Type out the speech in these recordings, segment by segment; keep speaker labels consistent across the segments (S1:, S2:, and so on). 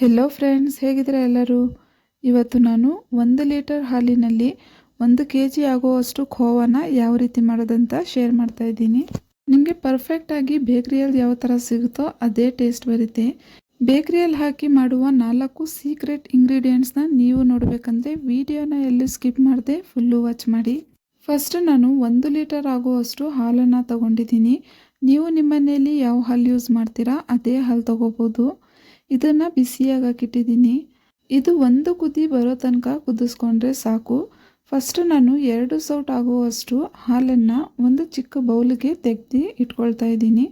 S1: Hello friends ಹೇಗಿದ್ದೀರಾ ಎಲ್ಲರೂ? ಇವತ್ತು ನಾನು ಒಂದು ಲೀಟರ್ ಹಾಲಿನಲ್ಲಿ ಒಂದು ಕೆ ಜಿ ಆಗುವಷ್ಟು ಖೋವಾನ ಯಾವ ರೀತಿ ಮಾಡೋದಂತ ಶೇರ್ ಮಾಡ್ತಾ ಇದ್ದೀನಿ. ನಿಮಗೆ ಪರ್ಫೆಕ್ಟಾಗಿ ಬೇಕ್ರಿಯಲ್ಲಿ ಯಾವ ಥರ ಸಿಗುತ್ತೋ ಅದೇ ಟೇಸ್ಟ್ ಬರುತ್ತೆ. ಬೇಕ್ರಿಯಲ್ಲಿ ಹಾಕಿ ಮಾಡುವ ನಾಲ್ಕು ಸೀಕ್ರೆಟ್ ಇಂಗ್ರೀಡಿಯೆಂಟ್ಸ್ನ ನೀವು ನೋಡಬೇಕಂದ್ರೆ ವಿಡಿಯೋನ ಎಲ್ಲೂ ಸ್ಕಿಪ್ ಮಾಡದೆ ಫುಲ್ಲು ವಾಚ್ ಮಾಡಿ. ಫಸ್ಟ್ ನಾನು ಒಂದು ಲೀಟರ್ ಆಗುವಷ್ಟು ಹಾಲನ್ನು ತಗೊಂಡಿದ್ದೀನಿ. ನೀವು ನಿಮ್ಮ ಮನೆಯಲ್ಲಿ ಯಾವ ಹಾಲು ಯೂಸ್ ಮಾಡ್ತೀರಾ ಅದೇ ಹಾಲು ತಗೋಬೋದು. ಇದನ್ನು ಬಿಸಿಯಾಗಿ ಹಾಕಿಟ್ಟಿದ್ದೀನಿ. ಇದು ಒಂದು ಕುದಿ ಬರೋ ತನಕ ಕುದಿಸ್ಕೊಂಡ್ರೆ ಸಾಕು. ಫಸ್ಟ್ ನಾನು ಎರಡು ಸೌಟ್ ಆಗುವಷ್ಟು ಹಾಲನ್ನು ಒಂದು ಚಿಕ್ಕ ಬೌಲಿಗೆ ತೆಗ್ದು ಇಟ್ಕೊಳ್ತಾ ಇದ್ದೀನಿ.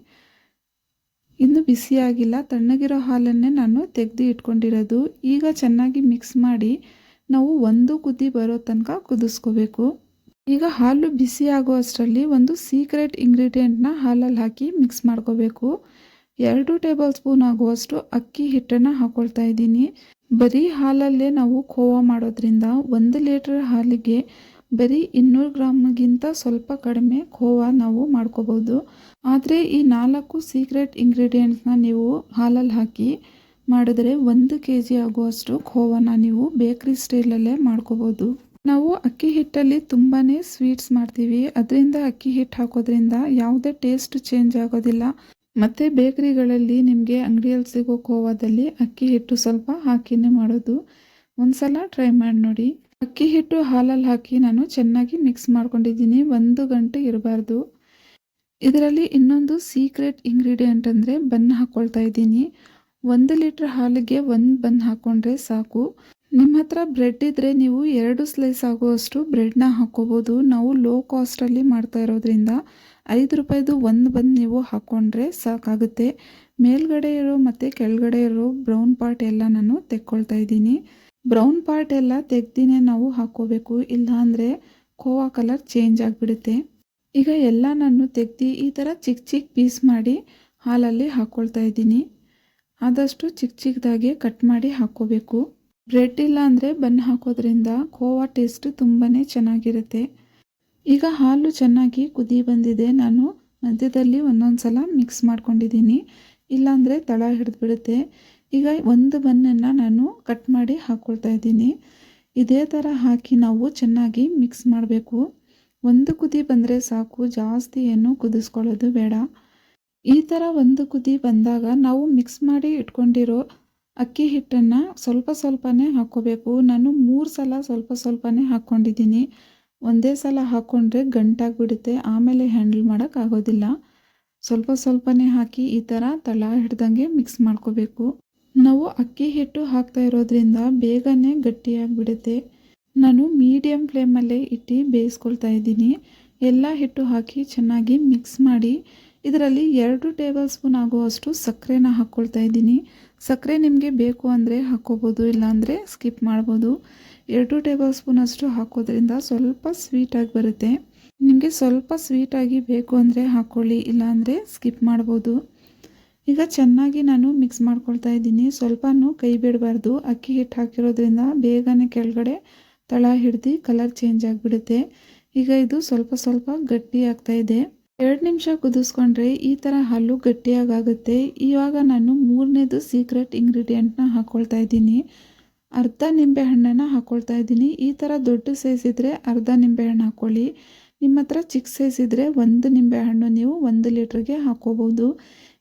S1: ಇನ್ನು ಬಿಸಿಯಾಗಿಲ್ಲ, ತಣ್ಣಗಿರೋ ಹಾಲನ್ನೇ ನಾನು ತೆಗ್ದು ಇಟ್ಕೊಂಡಿರೋದು. ಈಗ ಚೆನ್ನಾಗಿ ಮಿಕ್ಸ್ ಮಾಡಿ ನಾವು ಒಂದು ಕುದಿ ಬರೋ ತನಕ ಕುದಿಸ್ಕೋಬೇಕು. ಈಗ ಹಾಲು ಬಿಸಿ ಆಗುವಷ್ಟರಲ್ಲಿ ಒಂದು ಸೀಕ್ರೆಟ್ ಇಂಗ್ರೀಡಿಯೆಂಟ್ನ ಹಾಲಲ್ಲಿ ಹಾಕಿ ಮಿಕ್ಸ್ ಮಾಡ್ಕೋಬೇಕು. ಎರಡು ಟೇಬಲ್ ಸ್ಪೂನ್ ಆಗುವಷ್ಟು ಅಕ್ಕಿ ಹಿಟ್ಟನ್ನು ಹಾಕ್ಕೊಳ್ತಾ ಇದ್ದೀನಿ. ಬರೀ ಹಾಲಲ್ಲೇ ನಾವು ಖೋವಾ ಮಾಡೋದ್ರಿಂದ ಒಂದು ಲೀಟರ್ ಹಾಲಿಗೆ ಬರೀ ಇನ್ನೂರು ಗ್ರಾಮ್ಗಿಂತ ಸ್ವಲ್ಪ ಕಡಿಮೆ ಖೋವಾ ನಾವು ಮಾಡ್ಕೋಬೋದು. ಆದರೆ ಈ ನಾಲ್ಕು ಸೀಕ್ರೆಟ್ ಇಂಗ್ರೀಡಿಯೆಂಟ್ಸ್ನ ನೀವು ಹಾಲಲ್ಲಿ ಹಾಕಿ ಮಾಡಿದ್ರೆ ಒಂದು ಕೆ ಜಿ ಆಗುವಷ್ಟು ಖೋವಾನ ನೀವು ಬೇಕ್ರಿ ಸ್ಟೈಲಲ್ಲೇ ಮಾಡ್ಕೋಬೋದು. ನಾವು ಅಕ್ಕಿ ಹಿಟ್ಟಲ್ಲಿ ತುಂಬಾ ಸ್ವೀಟ್ಸ್ ಮಾಡ್ತೀವಿ. ಅದರಿಂದ ಅಕ್ಕಿ ಹಿಟ್ಟು ಹಾಕೋದ್ರಿಂದ ಯಾವುದೇ ಟೇಸ್ಟ್ ಚೇಂಜ್ ಆಗೋದಿಲ್ಲ. ಮತ್ತು ಬೇಕ್ರಿಗಳಲ್ಲಿ ನಿಮಗೆ ಅಂಗಡಿಯಲ್ಲಿ ಸಿಗೋ ಖೋವಾದಲ್ಲಿ ಅಕ್ಕಿ ಹಿಟ್ಟು ಸ್ವಲ್ಪ ಹಾಕಿನೇ ಮಾಡೋದು. ಒಂದ್ಸಲ ಟ್ರೈ ಮಾಡಿ ನೋಡಿ. ಅಕ್ಕಿ ಹಿಟ್ಟು ಹಾಲಲ್ಲಿ ಹಾಕಿ ನಾನು ಚೆನ್ನಾಗಿ ಮಿಕ್ಸ್ ಮಾಡ್ಕೊಂಡಿದ್ದೀನಿ, ಒಂದು ಗಂಟೆ ಇರಬಾರ್ದು. ಇದರಲ್ಲಿ ಇನ್ನೊಂದು ಸೀಕ್ರೆಟ್ ಇಂಗ್ರೀಡಿಯೆಂಟ್ ಅಂದರೆ ಬನ್ ಹಾಕ್ಕೊಳ್ತಾ ಇದ್ದೀನಿ. ಒಂದು ಲೀಟ್ರ್ ಹಾಲಿಗೆ ಒಂದು ಬನ್ ಹಾಕ್ಕೊಂಡ್ರೆ ಸಾಕು. ನಿಮ್ಮ ಹತ್ರ ಬ್ರೆಡ್ ಇದ್ದರೆ ನೀವು ಎರಡು ಸ್ಲೈಸ್ ಆಗುವಷ್ಟು ಬ್ರೆಡ್ನ ಹಾಕ್ಕೋಬೋದು ನಾವು ಲೋ ಕಾಸ್ಟಲ್ಲಿ ಮಾಡ್ತಾ ಇರೋದ್ರಿಂದ ಐದು ರೂಪಾಯಿದು ಒಂದು ಬಂದು ನೀವು ಹಾಕ್ಕೊಂಡ್ರೆ ಸಾಕಾಗುತ್ತೆ. ಮೇಲ್ಗಡೆ ಇರೋ ಮತ್ತು ಕೆಳಗಡೆ ಇರೋ ಬ್ರೌನ್ ಪಾರ್ಟ್ ಎಲ್ಲ ನಾನು ತೆಕ್ಕೊಳ್ತಾ ಇದ್ದೀನಿ. ಬ್ರೌನ್ ಪಾರ್ಟ್ ಎಲ್ಲ ತೆಗ್ದಿನೇ ನಾವು ಹಾಕ್ಕೋಬೇಕು ಇಲ್ಲಾಂದರೆ ಕೋವಾ ಕಲರ್ ಚೇಂಜ್ ಆಗಿಬಿಡುತ್ತೆ. ಈಗ ಎಲ್ಲ ನಾನು ತೆಗ್ದು ಈ ಥರ ಚಿಕ್ಕ ಚಿಕ್ಕ ಪೀಸ್ ಮಾಡಿ ಹಾಲಲ್ಲಿ ಹಾಕ್ಕೊಳ್ತಾ ಇದ್ದೀನಿ. ಆದಷ್ಟು ಚಿಕ್ಕ ಚಿಕ್ಕದಾಗೆ ಕಟ್ ಮಾಡಿ ಹಾಕ್ಕೋಬೇಕು ಬ್ರೆಡ್ ಇಲ್ಲ ಅಂದರೆ ಬನ್ ಹಾಕೋದ್ರಿಂದ ಖೋವಾ ಟೇಸ್ಟ್ ತುಂಬಾ ಚೆನ್ನಾಗಿರುತ್ತೆ. ಈಗ ಹಾಲು ಚೆನ್ನಾಗಿ ಕುದಿ ಬಂದಿದೆ. ನಾನು ಮಧ್ಯದಲ್ಲಿ ಒಂದೊಂದು ಸಲ ಮಿಕ್ಸ್ ಮಾಡ್ಕೊಂಡಿದ್ದೀನಿ. ಇಲ್ಲಾಂದರೆ ತಳ ಹಿಡಿದ್ಬಿಡುತ್ತೆ. ಈಗ ಒಂದು ಬನ್ನನ್ನು ನಾನು ಕಟ್ ಮಾಡಿ ಹಾಕ್ಕೊಳ್ತಾ ಇದ್ದೀನಿ. ಇದೇ ಥರ ಹಾಕಿ ನಾವು ಚೆನ್ನಾಗಿ ಮಿಕ್ಸ್ ಮಾಡಬೇಕು. ಒಂದು ಕುದಿ ಬಂದರೆ ಸಾಕು. ಜಾಸ್ತಿ ಏನು ಕುದಿಸ್ಕೊಳ್ಳೋದು ಬೇಡ. ಈ ಥರ ಒಂದು ಕುದಿ ಬಂದಾಗ ನಾವು ಮಿಕ್ಸ್ ಮಾಡಿ ಇಟ್ಕೊಂಡಿರೋ ಅಕ್ಕಿ ಹಿಟ್ಟನ್ನು ಸ್ವಲ್ಪ ಸ್ವಲ್ಪನೇ ಹಾಕ್ಕೋಬೇಕು. ನಾನು ಮೂರು ಸಲ ಸ್ವಲ್ಪ ಸ್ವಲ್ಪನೇ ಹಾಕ್ಕೊಂಡಿದ್ದೀನಿ. ಒಂದೇ ಸಲ ಹಾಕ್ಕೊಂಡ್ರೆ ಗಂಟಾಗಿಬಿಡುತ್ತೆ. ಆಮೇಲೆ ಹ್ಯಾಂಡಲ್ ಮಾಡೋಕ್ಕಾಗೋದಿಲ್ಲ ಸ್ವಲ್ಪ ಸ್ವಲ್ಪನೇ ಹಾಕಿ ಈ ಥರ ತಳ ಹಿಡ್ದಂಗೆ ಮಿಕ್ಸ್ ಮಾಡ್ಕೋಬೇಕು. ನಾವು ಅಕ್ಕಿ ಹಿಟ್ಟು ಹಾಕ್ತಾ ಇರೋದ್ರಿಂದ ಬೇಗನೆ ಗಟ್ಟಿಯಾಗಿಬಿಡುತ್ತೆ. ನಾನು ಮೀಡಿಯಮ್ ಫ್ಲೇಮಲ್ಲೇ ಇಟ್ಟು ಬೇಯಿಸ್ಕೊಳ್ತಾ ಇದ್ದೀನಿ. ಎಲ್ಲ ಹಿಟ್ಟು ಹಾಕಿ ಚೆನ್ನಾಗಿ ಮಿಕ್ಸ್ ಮಾಡಿ ಇದರಲ್ಲಿ ಎರಡು ಟೇಬಲ್ ಸ್ಪೂನ್ ಆಗುವಷ್ಟು ಸಕ್ಕರೆನ ಹಾಕ್ಕೊಳ್ತಾ ಇದ್ದೀನಿ. ಸಕ್ಕರೆ ನಿಮಗೆ ಬೇಕು ಅಂದರೆ ಹಾಕ್ಕೋಬೋದು ಇಲ್ಲಾಂದರೆ ಸ್ಕಿಪ್ ಮಾಡ್ಬೋದು. ಎರಡು ಟೇಬಲ್ ಸ್ಪೂನಷ್ಟು ಹಾಕೋದ್ರಿಂದ ಸ್ವಲ್ಪ ಸ್ವೀಟಾಗಿ ಬರುತ್ತೆ. ನಿಮಗೆ ಸ್ವಲ್ಪ ಸ್ವೀಟಾಗಿ ಬೇಕು ಅಂದರೆ ಹಾಕ್ಕೊಳ್ಳಿ ಇಲ್ಲಾಂದರೆ ಸ್ಕಿಪ್ ಮಾಡ್ಬೋದು. ಈಗ ಚೆನ್ನಾಗಿ ನಾನು ಮಿಕ್ಸ್ ಮಾಡ್ಕೊಳ್ತಾ ಇದ್ದೀನಿ. ಸ್ವಲ್ಪನೂ ಕೈ ಬಿಡಬಾರ್ದು. ಅಕ್ಕಿ ಹಿಟ್ಟು ಹಾಕಿರೋದ್ರಿಂದ ಬೇಗನೆ ಕೆಳಗಡೆ ತಳ ಹಿಡ್ದು ಕಲರ್ ಚೇಂಜ್ ಆಗಿಬಿಡುತ್ತೆ. ಈಗ ಇದು ಸ್ವಲ್ಪ ಸ್ವಲ್ಪ ಗಟ್ಟಿ ಆಗ್ತಾ ಇದೆ. ಎರಡು ನಿಮಿಷ ಕುದಿಸ್ಕೊಂಡ್ರೆ ಈ ಥರ ಹಲ್ಲು ಗಟ್ಟಿಯಾಗುತ್ತೆ ಇವಾಗ ನಾನು ಮೂರನೇದು ಸೀಕ್ರೆಟ್ ಇಂಗ್ರೀಡಿಯೆಂಟ್ನ ಹಾಕ್ಕೊಳ್ತಾ ಇದ್ದೀನಿ. ಅರ್ಧ ನಿಂಬೆ ಹಣ್ಣನ್ನು ಹಾಕ್ಕೊಳ್ತಾ ಇದ್ದೀನಿ. ಈ ಥರ ದೊಡ್ಡ ಸೈಜ್ ಇದ್ದರೆ ಅರ್ಧ ನಿಂಬೆಹಣ್ಣು ಹಾಕ್ಕೊಳ್ಳಿ ನಿಮ್ಮ ಹತ್ರ ಚಿಕ್ಕ ಸೈಜ್ ಇದ್ದರೆ ಒಂದು ನಿಂಬೆಹಣ್ಣು ನೀವು ಒಂದು ಲೀಟ್ರಿಗೆ ಹಾಕ್ಕೋಬೋದು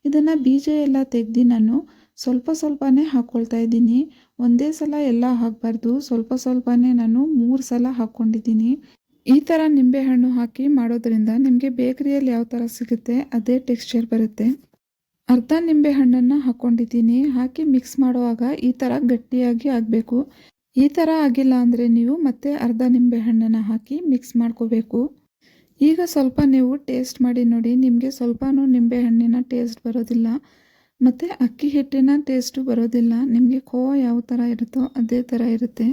S1: ಇದನ್ನು ಬೀಜ ಎಲ್ಲ ತೆಗ್ದು ನಾನು ಸ್ವಲ್ಪ ಸ್ವಲ್ಪನೇ ಹಾಕ್ಕೊಳ್ತಾ ಇದ್ದೀನಿ. ಒಂದೇ ಸಲ ಎಲ್ಲ ಹಾಕಬಾರ್ದು. ಸ್ವಲ್ಪ ಸ್ವಲ್ಪನೇ ನಾನು ಮೂರು ಸಲ ಹಾಕ್ಕೊಂಡಿದ್ದೀನಿ ಈ ಥರ ನಿಂಬೆಹಣ್ಣು ಹಾಕಿ ಮಾಡೋದ್ರಿಂದ ನಿಮಗೆ ಬೇಕರಿಯಲ್ಲಿ ಯಾವ ಥರ ಸಿಗುತ್ತೆ ಅದೇ ಟೆಕ್ಸ್ಚರ್ ಬರುತ್ತೆ. ಅರ್ಧ ನಿಂಬೆಹಣ್ಣನ್ನು ಹಾಕ್ಕೊಂಡಿದ್ದೀನಿ ಹಾಕಿ ಮಿಕ್ಸ್ ಮಾಡುವಾಗ ಈ ಥರ ಗಟ್ಟಿಯಾಗಿ ಆಗಬೇಕು. ಈ ಥರ ಆಗಿಲ್ಲ ಅಂದರೆ ನೀವು ಮತ್ತೆ ಅರ್ಧ ನಿಂಬೆಹಣ್ಣನ್ನು ಹಾಕಿ ಮಿಕ್ಸ್ ಮಾಡ್ಕೋಬೇಕು. ಈಗ ಸ್ವಲ್ಪ ನೀವು ಟೇಸ್ಟ್ ಮಾಡಿ ನೋಡಿ, ನಿಮಗೆ ಸ್ವಲ್ಪನೂ ನಿಂಬೆಹಣ್ಣಿನ ಟೇಸ್ಟ್ ಬರೋದಿಲ್ಲ, ಮತ್ತು ಅಕ್ಕಿ ಹಿಟ್ಟಿನ ಟೇಸ್ಟು ಬರೋದಿಲ್ಲ, ನಿಮಗೆ ಖೋವಾ ಯಾವ ಥರ ಇರುತ್ತೋ ಅದೇ ಥರ ಇರುತ್ತೆ.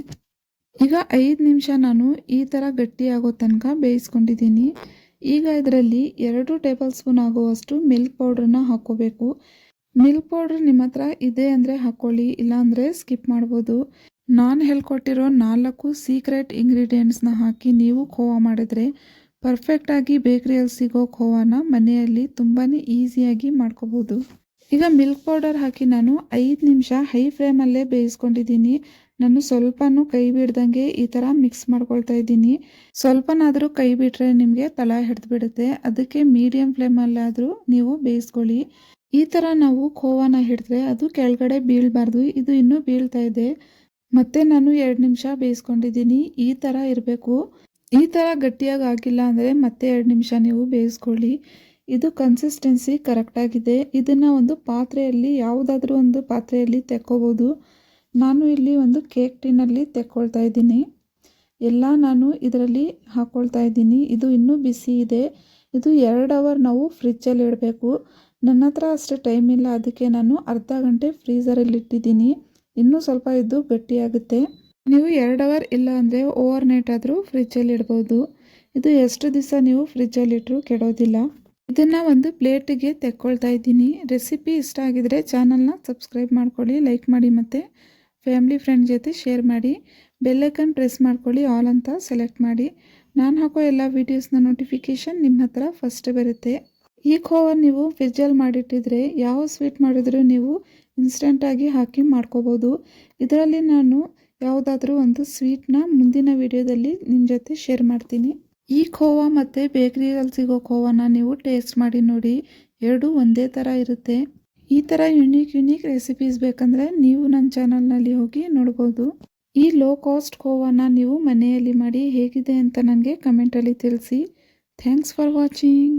S1: ಈಗ ಐದು ನಿಮಿಷ ನಾನು ಈ ಥರ ಗಟ್ಟಿಯಾಗೋ ತನಕ ಬೇಯಿಸ್ಕೊಂಡಿದ್ದೀನಿ. ಈಗ ಇದರಲ್ಲಿ ಎರಡು ಟೇಬಲ್ ಸ್ಪೂನ್ ಆಗುವಷ್ಟು ಮಿಲ್ಕ್ ಪೌಡ್ರನ್ನ ಹಾಕ್ಕೋಬೇಕು. ಮಿಲ್ಕ್ ಪೌಡ್ರ್ ನಿಮ್ಮ ಹತ್ರ ಇದೆ ಅಂದರೆ ಹಾಕ್ಕೊಳ್ಳಿ, ಇಲ್ಲಾಂದರೆ ಸ್ಕಿಪ್ ಮಾಡ್ಬೋದು. ನಾನು ಹೇಳ್ಕೊಟ್ಟಿರೋ ನಾಲ್ಕು ಸೀಕ್ರೆಟ್ ಇಂಗ್ರೀಡಿಯೆಂಟ್ಸ್ನ ಹಾಕಿ ನೀವು ಖೋವಾ ಮಾಡಿದ್ರೆ ಪರ್ಫೆಕ್ಟಾಗಿ ಬೇಕ್ರಿಯಲ್ಲಿ ಸಿಗೋ ಖೋವಾನ ಮನೆಯಲ್ಲಿ ತುಂಬಾ ಈಸಿಯಾಗಿ ಮಾಡ್ಕೋಬೋದು. ಈಗ ಮಿಲ್ಕ್ ಪೌಡರ್ ಹಾಕಿ ನಾನು ಐದು ನಿಮಿಷ ಹೈ ಫ್ಲೇಮಲ್ಲೇ ಬೇಯಿಸ್ಕೊಂಡಿದ್ದೀನಿ. ನಾನು ಸ್ವಲ್ಪನೂ ಕೈ ಬಿಡ್ದಂಗೆ ಈ ಥರ ಮಿಕ್ಸ್ ಮಾಡ್ಕೊಳ್ತಾ ಇದ್ದೀನಿ. ಸ್ವಲ್ಪನಾದರೂ ಕೈ ಬಿಟ್ಟರೆ ನಿಮಗೆ ಹಿಡ್ದು ಬಿಡುತ್ತೆ ಅದಕ್ಕೆ ಮೀಡಿಯಂ ಫ್ಲೇಮಲ್ಲಾದರೂ ನೀವು ಬೇಯಿಸ್ಕೊಳ್ಳಿ. ಈ ಥರ ನಾವು ಖೋವಾನ ಹಿಡಿದ್ರೆ ಅದು ಕೆಳಗಡೆ ಬೀಳಬಾರ್ದು. ಇದು ಇನ್ನೂ ಬೀಳ್ತಾ ಇದೆ. ಮತ್ತೆ ನಾನು ಎರಡು ನಿಮಿಷ ಬೇಯಿಸ್ಕೊಂಡಿದ್ದೀನಿ. ಈ ಥರ ಇರಬೇಕು. ಈ ಥರ ಗಟ್ಟಿಯಾಗಿ ಆಗಿಲ್ಲ ಅಂದರೆ ಮತ್ತೆ ಎರಡು ನಿಮಿಷ ನೀವು ಬೇಯಿಸ್ಕೊಳ್ಳಿ. ಇದು ಕನ್ಸಿಸ್ಟೆನ್ಸಿ ಕರೆಕ್ಟಾಗಿದೆ ಇದನ್ನು ಒಂದು ಪಾತ್ರೆಯಲ್ಲಿ ಯಾವುದಾದ್ರೂ ಒಂದು ಪಾತ್ರೆಯಲ್ಲಿ ತೆಕ್ಕೋಬೋದು. ನಾನು ಇಲ್ಲಿ ಒಂದು ಕೇಕ್ ಟಿನ್ನಲ್ಲಿ ತೆಕ್ಕೊಳ್ತಾ ಇದ್ದೀನಿ. ಎಲ್ಲ ನಾನು ಇದರಲ್ಲಿ ಹಾಕ್ಕೊಳ್ತಾ ಇದ್ದೀನಿ. ಇದು ಇನ್ನೂ ಬಿಸಿ ಇದೆ. ಇದು ಎರಡು ಅವರ್ ನಾವು ಫ್ರಿಜ್ಜಲ್ಲಿ ಇಡಬೇಕು. ನನ್ನ ಹತ್ರ ಅಷ್ಟು ಟೈಮ್ ಇಲ್ಲ. ಅದಕ್ಕೆ ನಾನು ಅರ್ಧ ಗಂಟೆ ಫ್ರೀಸರಲ್ಲಿ ಇಟ್ಟಿದ್ದೀನಿ. ಇನ್ನೂ ಸ್ವಲ್ಪ ಇದು ಗಟ್ಟಿಯಾಗುತ್ತೆ. ನೀವು ಎರಡು ಅವರ್ ಇಲ್ಲ ಅಂದರೆ ಓವರ್ ನೈಟ್ ಆದರೂ ಫ್ರಿಜ್ಜಲ್ಲಿ ಇಡ್ಬೋದು. ಇದು ಎಷ್ಟು ದಿವಸ ನೀವು ಫ್ರಿಜ್ಜಲ್ಲಿ ಇಟ್ಟರು ಕೆಡೋದಿಲ್ಲ. ಇದನ್ನು ಒಂದು ಪ್ಲೇಟಿಗೆ ತೆಕ್ಕೊಳ್ತಾ ಇದ್ದೀನಿ. ರೆಸಿಪಿ ಇಷ್ಟ ಆಗಿದರೆ ಚಾನಲ್ನ ಸಬ್ಸ್ಕ್ರೈಬ್ ಮಾಡ್ಕೊಳ್ಳಿ ಲೈಕ್ ಮಾಡಿ ಮತ್ತು. ಫ್ಯಾಮ್ಲಿ ಫ್ರೆಂಡ್ ಜೊತೆ ಶೇರ್ ಮಾಡಿ ಬೆಲ್ಲೈಕನ್ ಪ್ರೆಸ್ ಮಾಡ್ಕೊಳ್ಳಿ, ಆಲ್ ಅಂತ ಸೆಲೆಕ್ಟ್ ಮಾಡಿ. ನಾನು ಹಾಕೋ ಎಲ್ಲ ವೀಡಿಯೋಸ್ನ ನೋಟಿಫಿಕೇಷನ್ ನಿಮ್ಮ ಹತ್ರ ಫಸ್ಟ್ ಬರುತ್ತೆ. ಈ ಖೋವನ್ನು ನೀವು ಫ್ರಿಜ್ಜಲ್ಲಿ ಮಾಡಿಟ್ಟಿದ್ರೆ ಯಾವ ಸ್ವೀಟ್ ಮಾಡಿದ್ರೂ ನೀವು ಇನ್ಸ್ಟೆಂಟಾಗಿ ಹಾಕಿ ಮಾಡ್ಕೋಬೋದು. ಇದರಲ್ಲಿ ನಾನು ಯಾವುದಾದ್ರೂ ಒಂದು ಸ್ವೀಟ್ನ ಮುಂದಿನ ವಿಡಿಯೋದಲ್ಲಿ ನಿಮ್ಮ ಜೊತೆ ಶೇರ್ ಮಾಡ್ತೀನಿ. ಈ ಖೋವಾ ಮತ್ತು ಬೇಕ್ರಿಯಲ್ಲಿ ಸಿಗೋ ಖೋವಾನ ನೀವು ಟೇಸ್ಟ್ ಮಾಡಿ ನೋಡಿ. ಎರಡೂ ಒಂದೇ ಥರ ಇರುತ್ತೆ. ಈ ಥರ ಯುನೀಕ್ ಯುನೀಕ್ ರೆಸಿಪೀಸ್ ಬೇಕಂದರೆ ನೀವು ನನ್ನ ಚಾನಲ್ನಲ್ಲಿ ಹೋಗಿ ನೋಡ್ಬೋದು. ಈ ಲೋ ಕಾಸ್ಟ್ ಖೋವಾನ ನೀವು ಮನೆಯಲ್ಲಿ ಮಾಡಿ ಹೇಗಿದೆ ಅಂತ ನನಗೆ ಕಮೆಂಟಲ್ಲಿ ತಿಳಿಸಿ. Thanks for watching